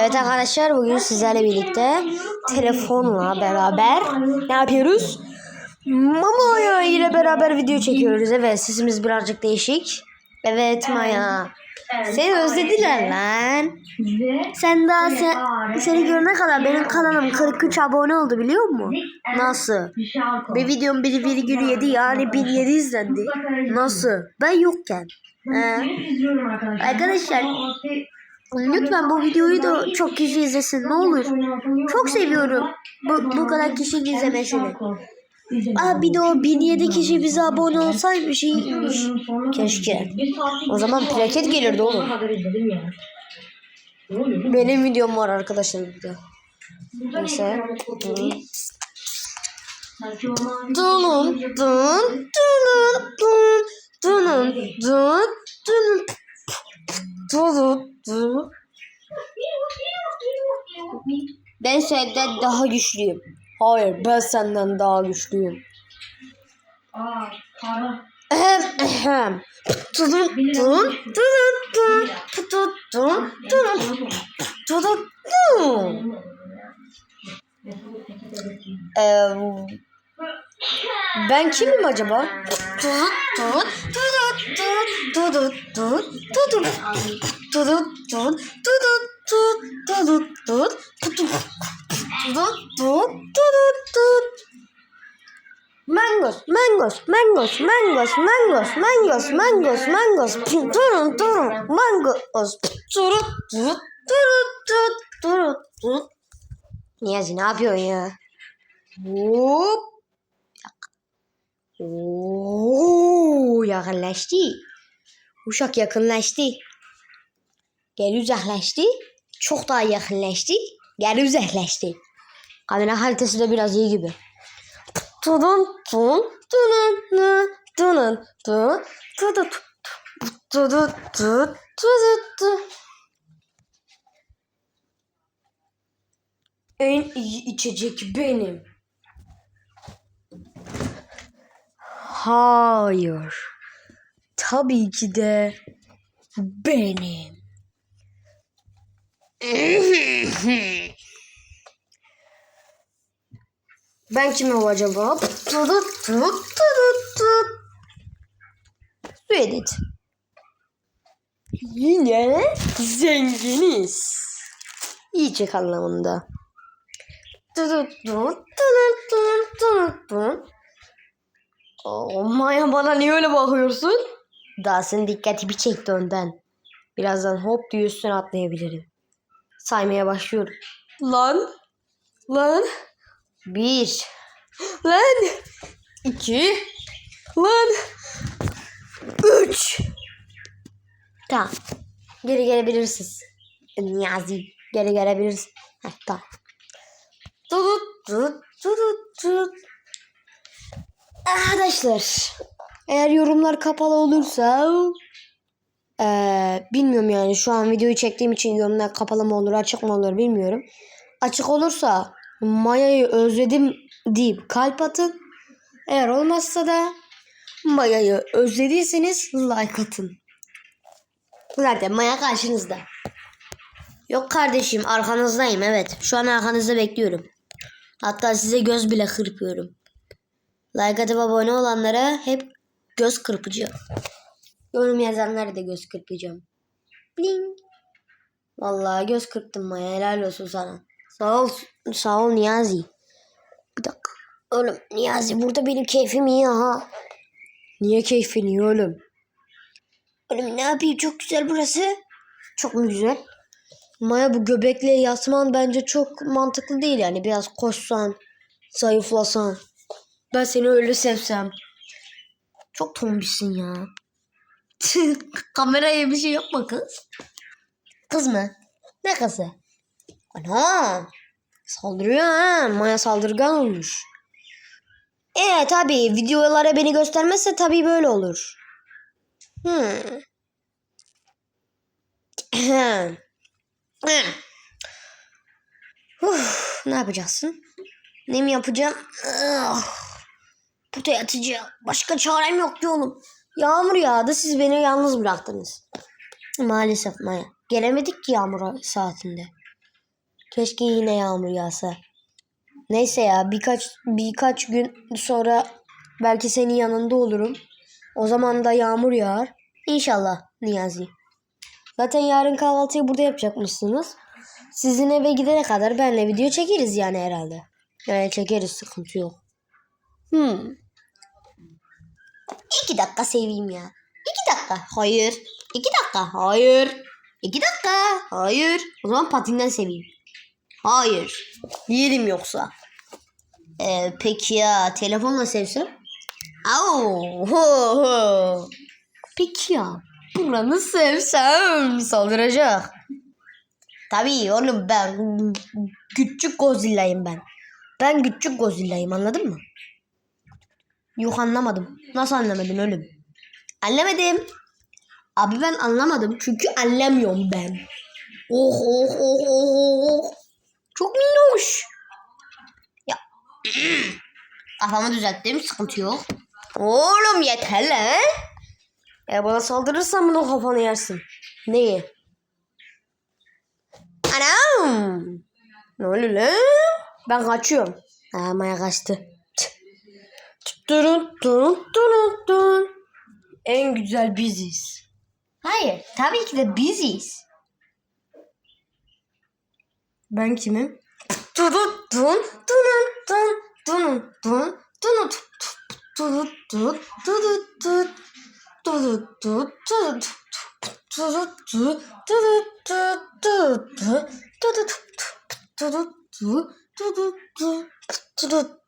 Evet arkadaşlar bugün sizlerle birlikte telefonla beraber ne yapıyoruz? Maya ile beraber video çekiyoruz. Evet sesimiz birazcık değişik. Evet Maya. Seni özlediler lan. Sen daha sen, seni görene kadar benim kanalım 43 abone oldu biliyor musun? Nasıl? Bir videom 1,7 yani 1007 izlendi. Nasıl? Ben yokken. He. Arkadaşlar lütfen bu videoyu da çok kişi izlesin ne olur. Çok seviyorum bu, bu kadar kişinin izlemesini. Aa bir de o 1007 kişi bize abone olsaymış iyiymiş. Keşke. O zaman plaket gelirdi oğlum. Benim videom var arkadaşlar burada. Neyse. Dunun dun dunun dun dunun dun dunun dunun dun ben senden daha güçlüyüm. Hayır ben senden daha güçlüyüm. Aa, para. ben kimim acaba? Tut Mangos, mangos, mangos, mangos, mangos, mangos, mangos, mangos, turun, turun, mangos, turun, turun, turun, turun, turun. Niyazi ne yapıyorsun ya? Hop. Oo, yakınlaştı. Uşak yakınlaştı. Geri uzaklaştı. Çok daha yakınlaştı. Geri uzaklaştı. Kamera kalitesi de biraz iyi gibi. Tudun tun tunun nu tunun tu tudu tudu tu tudu tu. En iyi içecek benim. Hayır. Tabii ki de benim. ben kimim acaba? Tırıt Yine zenginiz. Yiyecek anlamında. Maya bana niye öyle bakıyorsun? Daha senin dikkatimi çekti ondan. Birazdan hop diye üstüne atlayabilirim. Saymaya başlıyorum. Lan. Lan. Bir. Lan. iki, Lan. Üç. Tamam. Geri gelebilirsiniz. Niyazi. Geri gelebilirsin. Heh, tamam. Tut tut tut tut. Arkadaşlar. Eğer yorumlar kapalı olursa eee, bilmiyorum yani şu an videoyu çektiğim için yorumlar kapalı mı olur açık mı olur bilmiyorum. Açık olursa Maya'yı özledim deyip kalp atın. Eğer olmazsa da Maya'yı özlediyseniz like atın. Zaten Maya karşınızda. Yok kardeşim arkanızdayım evet. Şu an arkanızda bekliyorum. Hatta size göz bile kırpıyorum. Like atıp abone olanlara hep göz kırpacağım. Yorum yazanlara da göz kırpacağım. Bling. Vallahi göz kırptım Maya helal olsun sana. Sağ ol, sağ ol Niyazi. Bir dakika. Oğlum Niyazi burada benim keyfim iyi ha. Niye keyfin iyi oğlum? Oğlum ne yapayım çok güzel burası. Çok mu güzel? Maya bu göbekle yatman bence çok mantıklı değil yani. Biraz koşsan, zayıflasan. Ben seni öyle sevsem. Çok tombişsin ya. Kameraya bir şey yapma kız. Kız mı? Ne kızı? Ana. Saldırıyor ha. Maya saldırgan olmuş. E tabi videolara beni göstermezse tabi böyle olur. Hmm. Uf, ne yapacaksın? Ne mi yapacağım? Ah. Puta yatacağım. Başka çarem yok oğlum. Yağmur yağdı siz beni yalnız bıraktınız. Maalesef Maya. Gelemedik ki yağmur saatinde. Keşke yine yağmur yağsa. Neyse ya birkaç birkaç gün sonra belki senin yanında olurum. O zaman da yağmur yağar. İnşallah Niyazi. Zaten yarın kahvaltıyı burada yapacakmışsınız. Sizin eve gidene kadar benle video çekeriz yani herhalde. Yani çekeriz sıkıntı yok. Hmm. İki dakika seveyim ya. İki dakika. Hayır. İki dakika. Hayır. İki dakika. Hayır. O zaman patinden seveyim. Hayır. Yerim yoksa. Ee, peki ya telefonla sevsem? Au, ho, ho. Peki ya buranı sevsem saldıracak. Tabii oğlum ben küçük Godzilla'yım ben. Ben küçük Godzilla'yım anladın mı? Yok anlamadım. Nasıl anlamadın oğlum? Anlamadım. Abi ben anlamadım çünkü anlamıyorum ben. Oh oh oh oh oh. Çok minnoş. Ya. Kafamı düzelttim sıkıntı yok. Oğlum yeter lan. E bana saldırırsan bunu kafanı yersin. Neyi? Anam. Ne oluyor lan? Ben kaçıyorum. Ha Maya kaçtı. Durun durun durun durun. En güzel biziz. Hayır tabii ki de biziz. Ben kimim? Durun durun durun durun durun durun durun durun durun durun durun durun durun durun durun durun